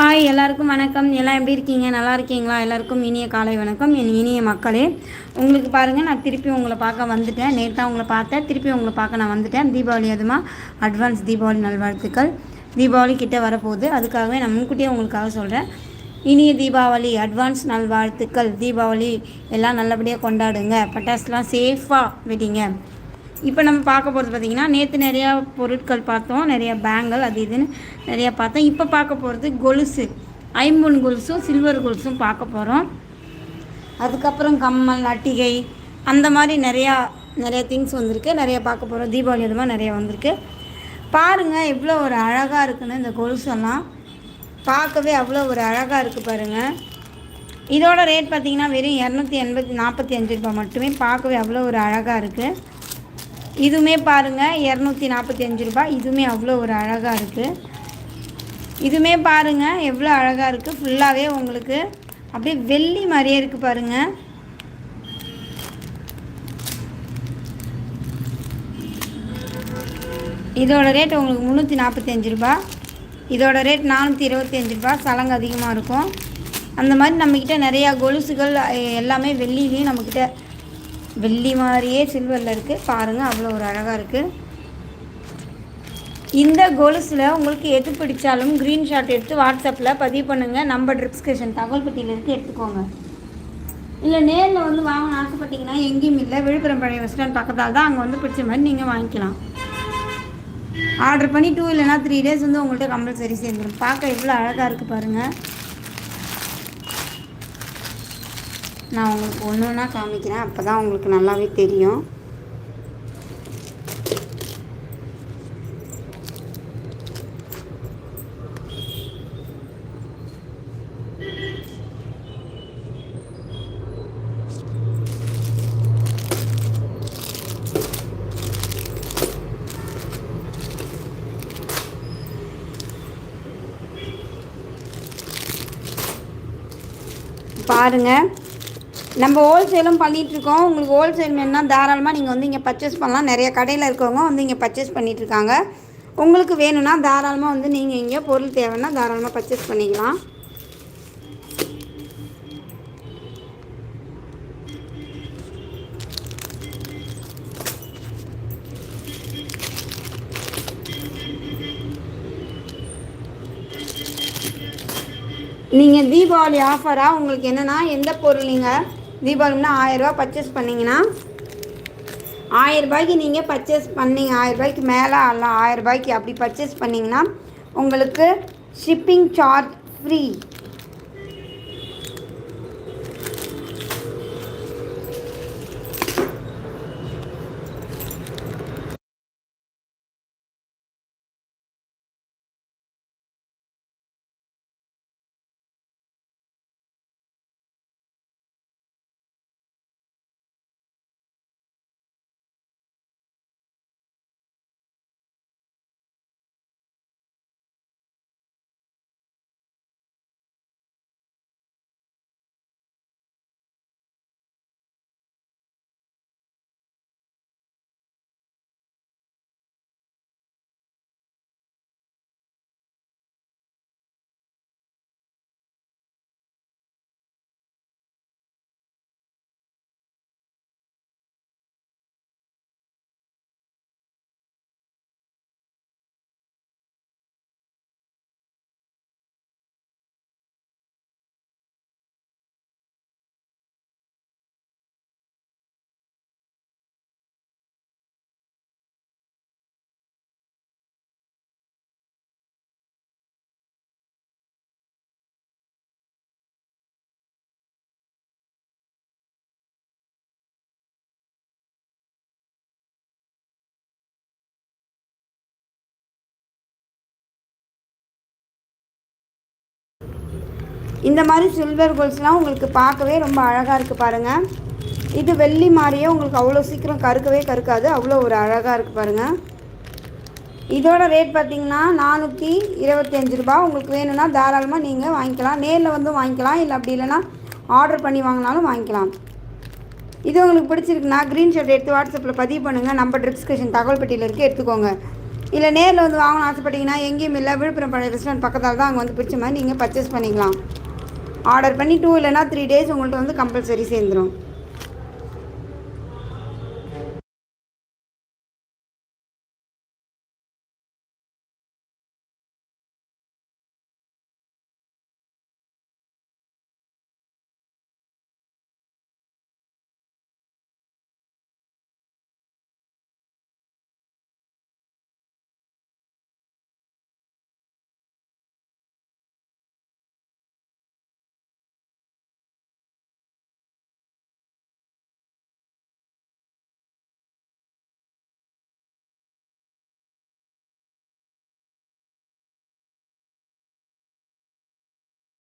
Hi எல்லாருக்கும் வணக்கம். எல்லாம் எப்படி இருக்கீங்க? நல்லா இருக்கீங்களா? எல்லாருக்கும் இனிய காலை வணக்கம். என் இனிய மக்களே உங்களுக்கு பாருங்கள் நான் திருப்பி உங்களை பார்க்க வந்துட்டேன். நேற்று உங்களை பார்த்தேன். திருப்பி உங்களை பார்க்க நான் வந்துட்டேன். தீபாவளி அதுமா அட்வான்ஸ் தீபாவளி நல்வாழ்த்துக்கள். தீபாவளி கிட்டே வரப்போகுது. அதுக்காகவே நான் முன்கூட்டியே உங்களுக்காக சொல்கிறேன் இனிய தீபாவளி அட்வான்ஸ் நல்வாழ்த்துக்கள். தீபாவளி எல்லாம் நல்லபடியாக கொண்டாடுங்க. பட்டாசுலாம் சேஃபாக விட்டீங்க இப்போ நம்ம பார்க்க போகிறது பார்த்திங்கன்னா நேற்று நிறையா பொருட்கள் பார்த்தோம் நிறையா பேங்கல் அது இதுன்னு நிறையா பார்த்தோம். இப்போ பார்க்க போகிறது கொலுசு. ஐம்பொன் கொலுசும் சில்வர் கொலுசும் பார்க்க போகிறோம். அதுக்கப்புறம் கம்மல் அட்டிகை அந்த மாதிரி நிறையா நிறைய திங்ஸ் வந்திருக்கு. நிறையா பார்க்க போகிறோம். தீபாவளி அது நிறையா வந்திருக்கு. பாருங்கள் எவ்வளோ ஒரு அழகாக இருக்குன்னு இந்த கொலுசெல்லாம். பார்க்கவே அவ்வளோ ஒரு அழகாக இருக்குது பாருங்கள் இதோட ரேட் பார்த்திங்கன்னா வெறும் இரநூத்தி எண்பத்தி நாற்பத்தி அஞ்சு ரூபாய் மட்டுமே. பார்க்கவே அவ்வளோ ஒரு அழகாக இருக்குது இதுவுமே பாருங்கள் இரநூத்தி நாற்பத்தி அஞ்சு ரூபாய். இதுவுமே அவ்வளோ ஒரு அழகாக இருக்குது இதுவுமே பாருங்கள் எவ்வளோ அழகாக இருக்குது ஃபுல்லாகவே உங்களுக்கு அப்படியே வெள்ளி மாதிரியே இருக்குது பாருங்கள் இதோட ரேட் உங்களுக்கு முந்நூற்றி நாற்பத்தி அஞ்சு ரூபா இதோட ரேட் நானூற்றி இருபத்தி அஞ்சு ரூபா சலங்கு அதிகமாக இருக்கும். அந்த மாதிரி நம்மக்கிட்ட நிறையா கொலுசுகள் எல்லாமே வெள்ளிலையும் நம்மக்கிட்ட வெள்ளி மாதிரியே சில்வரில் இருக்குது பாருங்கள் அவ்வளோ ஒரு அழகாக இருக்குது இந்த கொலுசில் உங்களுக்கு எது பிடிச்சாலும் க்ரீன்ஷாட் எடுத்து வாட்ஸ்அப்பில் பதிவு பண்ணுங்கள் நம்பர் டிஸ்கிரிப்ஷன் தகவல் பட்டியில் இருக்குது எடுத்துக்கோங்க. இல்லை நேரில் வந்து வாங்கணும் ஆசைப்பட்டீங்கன்னா எங்கேயும் இல்லை. விழுப்புரம் பழைய பஸ் ஸ்டாண்ட் பக்கத்தால் தான் அங்கே வந்து பிடிச்ச மாதிரி நீங்கள் வாங்கிக்கலாம். ஆர்டர் பண்ணி டூ இல்லைனா த்ரீ டேஸ் வந்து உங்கள்கிட்ட கம்பல்சரி சேர்ந்துடும் பார்க்க எவ்வளோ அழகாக இருக்குது பாருங்கள் நான் உங்களுக்கு ஒன்று ஒன்றா காமிக்கிறேன். அப்போ தான் உங்களுக்கு நல்லாவே தெரியும். பாருங்கள் நம்ம ஹோல்சேலும் பண்ணிகிட்ருக்கோம் உங்களுக்கு ஹோல்சேல் வேணும்னா தாராளமாக நீங்கள் வந்து இங்கே பர்ச்சேஸ் பண்ணலாம். நிறைய கடையில் இருக்கவங்க வந்து இங்கே பர்ச்சேஸ் பண்ணிகிட்ருக்காங்க உங்களுக்கு வேணும்னா தாராளமாக வந்து நீங்கள் இங்கே பொருள் தேவைன்னா தாராளமாக பர்ச்சேஸ் பண்ணிக்கலாம். நீங்கள் தீபாவளி ஆஃபராக உங்களுக்கு என்னென்னா எந்த பொருள் நீங்கள் தீபாவளினா ஆயரூபா பர்ச்சேஸ் பண்ணிங்கன்னா ஆயரூபாய்க்கு நீங்கள் பர்ச்சேஸ் பண்ணிங்க ஆயரூபாய்க்கு மேலே அல்ல ஆயிரரூபாய்க்கு அப்படி பர்ச்சேஸ் பண்ணிங்கன்னா உங்களுக்கு ஷிப்பிங் சார்ஜ் ஃப்ரீ இந்த மாதிரி சில்வர் கோல்ஸ்லாம் உங்களுக்கு பார்க்கவே ரொம்ப அழகாக இருக்குது பாருங்கள் இது வெள்ளி மாதிரியே உங்களுக்கு அவ்வளோ சீக்கிரம் கருக்கவே கருக்காது. அவ்வளோ ஒரு அழகாக இருக்குது பாருங்கள் இதோட ரேட் பார்த்திங்கன்னா நானூற்றி இருபத்தஞ்சி ரூபா. உங்களுக்கு வேணும்னா தாராளமாக நீங்கள் வாங்கிக்கலாம். நேரில் வந்து வாங்கிக்கலாம். இல்லை அப்படி இல்லைனா ஆர்டர் பண்ணி வாங்கினாலும் வாங்கிக்கலாம். இது உங்களுக்கு பிடிச்சிருக்குன்னா க்ரீன் ஷர்ட் எடுத்து வாட்ஸ்அப்பில் பதிவு பண்ணுங்கள் நம்பர் டிஸ்கிரிப்ஷன் தகவல் பெட்டியில் இருக்குது எடுத்துக்கோங்க. இல்லை நேரில் வந்து வாங்கணும்னு ஆசைப்பட்டீங்கன்னா எங்கேயும் இல்லை. விழுப்புரம் பழைய ரெஸ்டாரண்ட் பக்கத்தால் தான் அங்கே வந்து பிடிச்ச மாதிரி நீங்கள் பர்ச்சேஸ் பண்ணிக்கலாம். ஆர்டர் பண்ணி டூ இல்லைனா த்ரீ டேஸ் உங்கள்கிட்ட வந்து கம்பல்சரி சேர்ந்துடும்